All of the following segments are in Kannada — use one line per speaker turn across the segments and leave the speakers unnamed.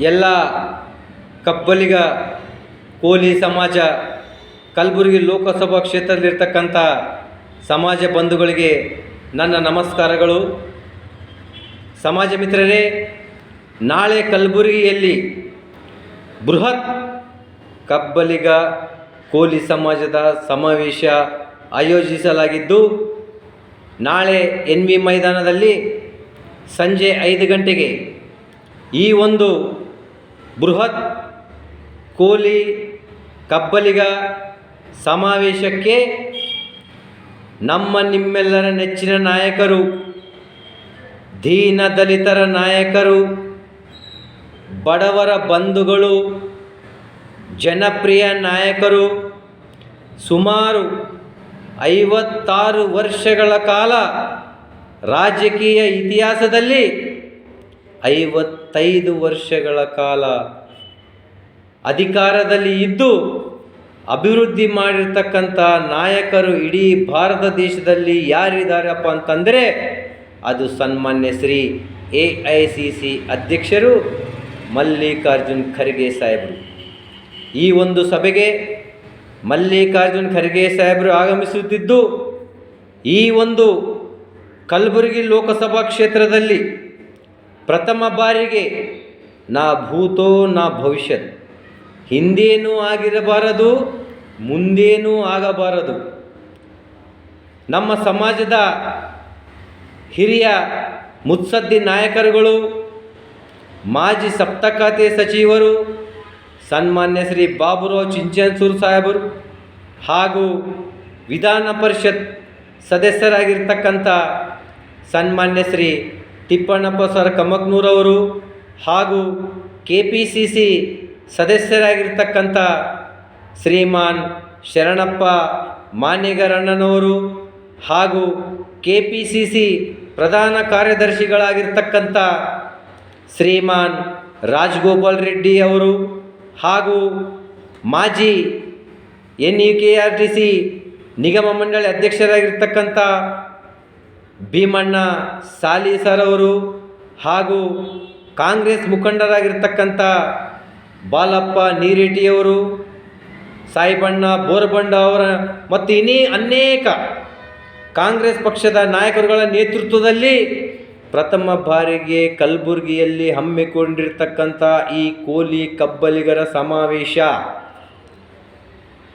ಎಲ್ಲ ಕಬ್ಬಲಿಗ, ಕೋಲಿ ಸಮಾಜ, ಕಲಬುರಗಿ ಲೋಕಸಭಾ ಕ್ಷೇತ್ರದಲ್ಲಿರ್ತಕ್ಕಂಥ ಸಮಾಜ ಬಂಧುಗಳಿಗೆ ನನ್ನ ನಮಸ್ಕಾರಗಳು. ಸಮಾಜ ಮಿತ್ರರೇ, ನಾಳೆ ಕಲಬುರಗಿಯಲ್ಲಿ ಬೃಹತ್ ಕಬ್ಬಲಿಗ, ಕೋಲಿ ಸಮಾಜದ ಸಮಾವೇಶ ಆಯೋಜಿಸಲಾಗಿದ್ದು, ನಾಳೆ ಎನ್ ವಿ ಮೈದಾನದಲ್ಲಿ ಸಂಜೆ ಐದು ಗಂಟೆಗೆ ಈ ಒಂದು ಬೃಹತ್ ಕೋಲಿ ಕಬ್ಬಲಿಗ ಸಮಾವೇಶಕ್ಕೆ ನಮ್ಮ ನಿಮ್ಮೆಲ್ಲರ ನೆಚ್ಚಿನ ನಾಯಕರು, ದೀನ ದಲಿತರ ನಾಯಕರು, ಬಡವರ ಬಂಧುಗಳು, ಜನಪ್ರಿಯ ನಾಯಕರು, ಸುಮಾರು ಐವತ್ತಾರು ವರ್ಷಗಳ ಕಾಲ ರಾಜಕೀಯ ಇತಿಹಾಸದಲ್ಲಿ ಐವತ್ತೈದು ವರ್ಷಗಳ ಕಾಲ ಅಧಿಕಾರದಲ್ಲಿ ಇದ್ದು ಅಭಿವೃದ್ಧಿ ಮಾಡಿರ್ತಕ್ಕಂಥ ನಾಯಕರು ಇಡೀ ಭಾರತ ದೇಶದಲ್ಲಿ ಯಾರಿದ್ದಾರಪ್ಪ ಅಂತಂದರೆ ಅದು ಸನ್ಮಾನ್ಯ Shri A I C C ಅಧ್ಯಕ್ಷರು ಮಲ್ಲಿಕಾರ್ಜುನ್ ಖರ್ಗೆ ಸಾಹೇಬರು. ಈ ಒಂದು ಸಭೆಗೆ ಮಲ್ಲಿಕಾರ್ಜುನ್ ಖರ್ಗೆ ಸಾಹೇಬರು ಆಗಮಿಸುತ್ತಿದ್ದು ಈ ಒಂದು ಕಲಬುರಗಿ ಲೋಕಸಭಾ ಕ್ಷೇತ್ರದಲ್ಲಿ ಪ್ರಥಮ ಬಾರಿಗೆ, ನಾ ಭೂತೋ ನಾ ಭವಿಷ್ಯತ್. ಹಿಂದೇನೂ ಆಗಿರಬಾರದು, ಮುಂದೇನೂ ಆಗಬಾರದು. ನಮ್ಮ ಸಮಾಜದ ಹಿರಿಯ ಮುತ್ಸದ್ದಿ ನಾಯಕರುಗಳು, ಮಾಜಿ ಸಪ್ತಖಾತೆ ಸಚಿವರು, ಸನ್ಮಾನ್ಯ ಶ್ರೀ ಬಾಬುರಾವ್ ಚಿಂಚನ್ಸೂರು ಸಾಹೇಬರು ಹಾಗೂ ವಿಧಾನ ಪರಿಷತ್ ಸದಸ್ಯರಾಗಿರ್ತಕ್ಕಂಥ ಸನ್ಮಾನ್ಯ ಶ್ರೀ ತಿಪ್ಪಣ್ಣಪ್ಪ ಸರ್ ಕಮಕ್ನೂರವರು ಹಾಗೂ ಕೆ ಪಿ ಸಿ ಸಿ ಸದಸ್ಯರಾಗಿರ್ತಕ್ಕಂಥ ಶ್ರೀಮಾನ್ ಶರಣಪ್ಪ ಮಾನ್ಯಗರಣ್ಣನವರು ಹಾಗೂ ಕೆ ಪಿ ಸಿ ಸಿ ಪ್ರಧಾನ ಕಾರ್ಯದರ್ಶಿಗಳಾಗಿರ್ತಕ್ಕಂಥ ಶ್ರೀಮಾನ್ ರಾಜಗೋಪಾಲ್ ರೆಡ್ಡಿ ಅವರು ಹಾಗೂ ಮಾಜಿ N U K R T C ನಿಗಮ ಮಂಡಳಿ ಅಧ್ಯಕ್ಷರಾಗಿರ್ತಕ್ಕಂಥ ಭೀಮಣ್ಣ ಸಾಲಿ ಸರ್ ಅವರು ಹಾಗೂ ಕಾಂಗ್ರೆಸ್ ಮುಖಂಡರಾಗಿರ್ತಕ್ಕಂಥ ಬಾಲಪ್ಪ ನೀರೇಟಿಯವರು ಸಾಯಿಬಣ್ಣ ಬೋರಬಂಡ ಅವರ ಮತ್ತು ಇನ್ನೇ ಅನೇಕ ಕಾಂಗ್ರೆಸ್ ಪಕ್ಷದ ನಾಯಕರುಗಳ ನೇತೃತ್ವದಲ್ಲಿ ಪ್ರಥಮ ಬಾರಿಗೆ ಕಲಬುರಗಿಯಲ್ಲಿ ಹಮ್ಮಿಕೊಂಡಿರ್ತಕ್ಕಂಥ ಈ ಕೋಲಿ ಕಬ್ಬಲಿಗರ ಸಮಾವೇಶ.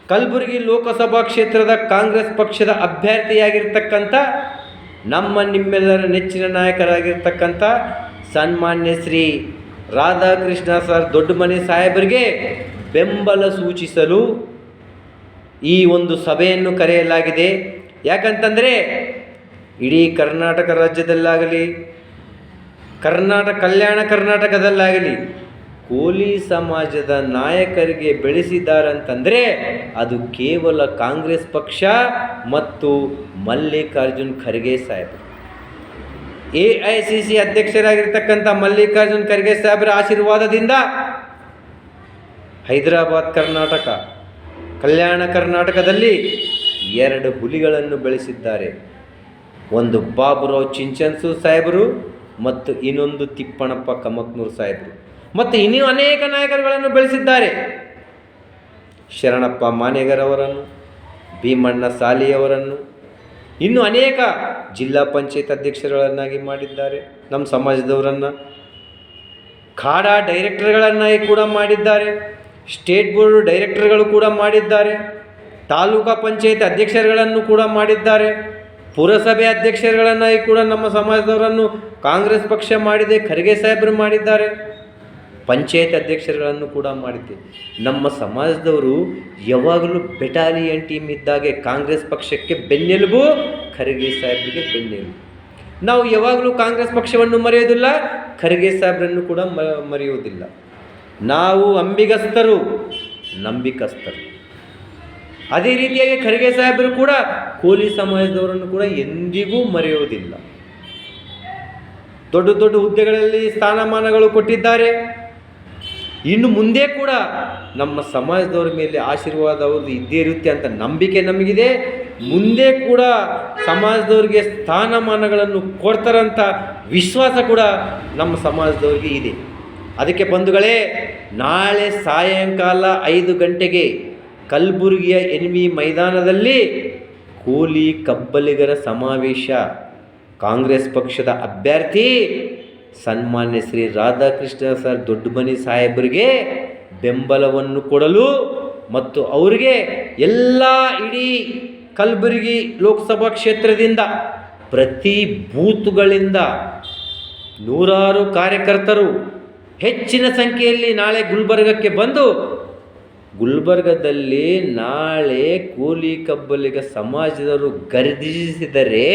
ಕಲಬುರಗಿ ಲೋಕಸಭಾ ಕ್ಷೇತ್ರದ ಕಾಂಗ್ರೆಸ್ ಪಕ್ಷದ ಅಭ್ಯರ್ಥಿಯಾಗಿರ್ತಕ್ಕಂಥ ನಮ್ಮ ನಿಮ್ಮೆಲ್ಲರ ನೆಚ್ಚಿನ ನಾಯಕರಾಗಿರ್ತಕ್ಕಂಥ ಸನ್ಮಾನ್ಯ ಶ್ರೀ ರಾಧಾಕೃಷ್ಣ ಸರ್ ದೊಡ್ಡಮನೆ ಸಾಹೇಬರಿಗೆ ಬೆಂಬಲ ಸೂಚಿಸಲು ಈ ಒಂದು ಸಭೆಯನ್ನು ಕರೆಯಲಾಗಿದೆ. ಯಾಕಂತಂದರೆ ಇಡೀ ಕರ್ನಾಟಕ ರಾಜ್ಯದಲ್ಲಾಗಲಿ ಕರ್ನಾಟಕ ಕಲ್ಯಾಣ ಕರ್ನಾಟಕದಲ್ಲಾಗಲಿ ಕೋಲಿ ಸಮಾಜದ ನಾಯಕರಿಗೆ ಬೆಳೆಸಿದ್ದಾರಂತಂದರೆ ಅದು ಕೇವಲ ಕಾಂಗ್ರೆಸ್ ಪಕ್ಷ ಮತ್ತು ಮಲ್ಲಿಕಾರ್ಜುನ್ ಖರ್ಗೆ ಸಾಹೇಬರು. ಎ ಐ ಸಿ ಸಿ ಅಧ್ಯಕ್ಷರಾಗಿರ್ತಕ್ಕಂಥ ಮಲ್ಲಿಕಾರ್ಜುನ್ ಖರ್ಗೆ ಸಾಹೇಬರ ಆಶೀರ್ವಾದದಿಂದ ಹೈದರಾಬಾದ್ ಕರ್ನಾಟಕ, ಕಲ್ಯಾಣ ಕರ್ನಾಟಕದಲ್ಲಿ ಎರಡು ಹುಲಿಗಳನ್ನು ಬೆಳೆಸಿದ್ದಾರೆ. ಒಂದು ಬಾಬುರಾವ್ ಚಿಂಚನ್ಸು ಸಾಹೇಬರು ಮತ್ತು ಇನ್ನೊಂದು ತಿಪ್ಪಣಪ್ಪ ಕಮಕ್ನೂರು ಸಾಹೇಬರು. ಮತ್ತು ಇನ್ನೂ ಅನೇಕ ನಾಯಕರುಗಳನ್ನು ಬೆಳೆಸಿದ್ದಾರೆ. ಶರಣಪ್ಪ ಮಾನೇಗರವರನ್ನು, ಭೀಮಣ್ಣ ಸಾಲಿಯವರನ್ನು, ಇನ್ನು ಅನೇಕ ಜಿಲ್ಲಾ ಪಂಚಾಯತ್ ಅಧ್ಯಕ್ಷರುಗಳನ್ನಾಗಿ ಮಾಡಿದ್ದಾರೆ. ನಮ್ಮ ಸಮಾಜದವರನ್ನು ಖಾಡಾ ಡೈರೆಕ್ಟರ್ಗಳನ್ನಾಗಿ ಕೂಡ ಮಾಡಿದ್ದಾರೆ. ಸ್ಟೇಟ್ ಬೋರ್ಡ್ ಡೈರೆಕ್ಟರ್ಗಳು ಕೂಡ ಮಾಡಿದ್ದಾರೆ. ತಾಲೂಕಾ ಪಂಚಾಯತ್ ಅಧ್ಯಕ್ಷರುಗಳನ್ನು ಕೂಡ ಮಾಡಿದ್ದಾರೆ. ಪುರಸಭೆ ಅಧ್ಯಕ್ಷರುಗಳನ್ನಾಗಿ ಕೂಡ ನಮ್ಮ ಸಮಾಜದವರನ್ನು ಕಾಂಗ್ರೆಸ್ ಪಕ್ಷ ಮಾಡಿದೆ, ಖರ್ಗೆ ಸಾಹೇಬರು ಮಾಡಿದ್ದಾರೆ. ಪಂಚಾಯತ್ ಅಧ್ಯಕ್ಷರುಗಳನ್ನು ಕೂಡ ಮಾಡಿದ್ದೆ. ನಮ್ಮ ಸಮಾಜದವರು ಯಾವಾಗಲೂ ಬೆಟಾಲಿಯನ್ ಟೀಮ್ ಇದ್ದಾಗೆ ಕಾಂಗ್ರೆಸ್ ಪಕ್ಷಕ್ಕೆ ಬೆನ್ನೆಲುಬು, ಖರ್ಗೆ ಸಾಹೇಬರಿಗೆ ಬೆನ್ನೆಲುಬು. ನಾವು ಯಾವಾಗಲೂ ಕಾಂಗ್ರೆಸ್ ಪಕ್ಷವನ್ನು ಮರೆಯೋದಿಲ್ಲ, ಖರ್ಗೆ ಸಾಹೇಬ್ರನ್ನು ಕೂಡ ಮರೆಯುವುದಿಲ್ಲ ನಾವು ಅಂಬಿಗಸ್ತರು, ನಂಬಿಕಸ್ತರು. ಅದೇ ರೀತಿಯಾಗಿ ಖರ್ಗೆ ಸಾಹೇಬರು ಕೂಡ ಕೋಲಿ ಸಮಾಜದವರನ್ನು ಕೂಡ ಎಂದಿಗೂ ಮರೆಯುವುದಿಲ್ಲ ದೊಡ್ಡ ದೊಡ್ಡ ಹುದ್ದೆಗಳಲ್ಲಿ ಸ್ಥಾನಮಾನಗಳು ಕೊಟ್ಟಿದ್ದಾರೆ. ಇನ್ನು ಮುಂದೆ ಕೂಡ ನಮ್ಮ ಸಮಾಜದವರ ಮೇಲೆ ಆಶೀರ್ವಾದ ಅವ್ರದ್ದು ಇದ್ದೇ ಇರುತ್ತೆ ಅಂತ ನಂಬಿಕೆ ನಮಗಿದೆ. ಮುಂದೆ ಕೂಡ ಸಮಾಜದವ್ರಿಗೆ ಸ್ಥಾನಮಾನಗಳನ್ನು ಕೊಡ್ತಾರಂತ ವಿಶ್ವಾಸ ಕೂಡ ನಮ್ಮ ಸಮಾಜದವ್ರಿಗೆ ಇದೆ. ಅದಕ್ಕೆ ಬಂಧುಗಳೇ, ನಾಳೆ ಸಾಯಂಕಾಲ ಐದು ಗಂಟೆಗೆ ಕಲಬುರಗಿಯ ಎನ್ವಿ ಮೈದಾನದಲ್ಲಿ ಕೂಲಿ ಕಬ್ಬಲಿಗರ ಸಮಾವೇಶ. ಕಾಂಗ್ರೆಸ್ ಪಕ್ಷದ ಅಭ್ಯರ್ಥಿ ಸನ್ಮಾನ್ಯ ಶ್ರೀ ರಾಧಾಕೃಷ್ಣ ಸರ್ ದೊಡ್ಡಮನಿ ಸಾಹೇಬರಿಗೆ ಬೆಂಬಲವನ್ನು ಕೊಡಲು ಮತ್ತು ಅವರಿಗೆ ಎಲ್ಲ ಇಡೀ ಕಲಬುರಗಿ ಲೋಕಸಭಾ ಕ್ಷೇತ್ರದಿಂದ ಪ್ರತಿ ಬೂತುಗಳಿಂದ ನೂರಾರು ಕಾರ್ಯಕರ್ತರು ಹೆಚ್ಚಿನ ಸಂಖ್ಯೆಯಲ್ಲಿ ನಾಳೆ ಗುಲ್ಬರ್ಗಕ್ಕೆ ಬಂದು ಗುಲ್ಬರ್ಗದಲ್ಲಿ ನಾಳೆ ಕೂಲಿ ಕಬ್ಬಲಿಗ ಸಮಾಜದವರು ಖರೀದಿಸಿದರೆ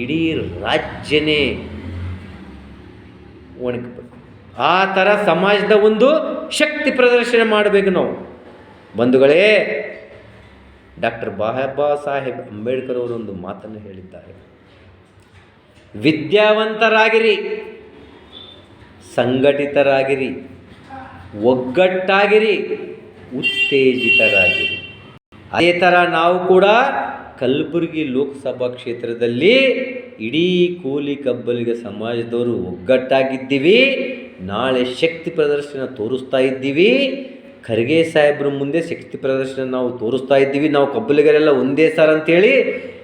ಇಡೀ ರಾಜ್ಯನೇ ಒಣಗಬೇಕು ಆ ಥರ ಸಮಾಜದ ಒಂದು ಶಕ್ತಿ ಪ್ರದರ್ಶನ ಮಾಡಬೇಕು ನಾವು. ಬಂಧುಗಳೇ, ಡಾಕ್ಟರ್ ಬಾಬಾ ಸಾಹೇಬ್ ಅಂಬೇಡ್ಕರ್ ಅವರು ಒಂದು ಮಾತನ್ನು ಹೇಳಿದ್ದಾರೆ. ವಿದ್ಯಾವಂತರಾಗಿರಿ, ಸಂಘಟಿತರಾಗಿರಿ, ಒಗ್ಗಟ್ಟಾಗಿರಿ, ಉತ್ತೇಜಿತರಾಗಿರಿ. ಅದೇ ಥರ ನಾವು ಕೂಡ ಕಲಬುರಗಿ ಲೋಕಸಭಾ ಕ್ಷೇತ್ರದಲ್ಲಿ ಇಡೀ ಕೂಲಿ ಕಬ್ಬಲಿಗ ಸಮಾಜದವರು ಒಗ್ಗಟ್ಟಾಗಿದ್ದೀವಿ. ನಾಳೆ ಶಕ್ತಿ ಪ್ರದರ್ಶನ ತೋರಿಸ್ತಾ ಇದ್ದೀವಿ. ಖರ್ಗೆ ಸಾಹೇಬ್ರ ಮುಂದೆ ಶಕ್ತಿ ಪ್ರದರ್ಶನ ನಾವು ತೋರಿಸ್ತಾ ಇದ್ದೀವಿ. ನಾವು ಕಬ್ಬಲಿಗರೆಲ್ಲ ಒಂದೇ ಸರ್ ಅಂತೇಳಿ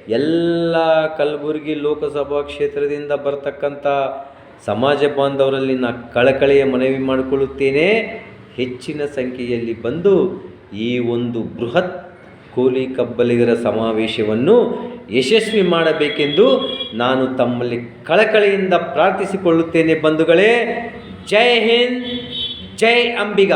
ಎಲ್ಲ ಕಲಬುರಗಿ ಲೋಕಸಭಾ ಕ್ಷೇತ್ರದಿಂದ ಬರ್ತಕ್ಕಂಥ ಸಮಾಜ ಬಾಂಧವರಲ್ಲಿ ನಾ ಕಳಕಳಿಯ ಮನವಿ ಮಾಡಿಕೊಳ್ಳುತ್ತೇನೆ. ಹೆಚ್ಚಿನ ಸಂಖ್ಯೆಯಲ್ಲಿ ಬಂದು ಈ ಒಂದು ಬೃಹತ್ ಕೂಲಿ ಕಬ್ಬಲಿಗರ ಸಮಾವೇಶವನ್ನು ಯಶಸ್ವಿ ಮಾಡಬೇಕೆಂದು ನಾನು ತಮ್ಮಲ್ಲಿ ಕಳಕಳಿಯಿಂದ ಪ್ರಾರ್ಥಿಸಿಕೊಳ್ಳುತ್ತೇನೆ ಬಂಧುಗಳೇ. ಜೈ ಹಿಂದ್ ಜೈ ಅಂಬಿಗ.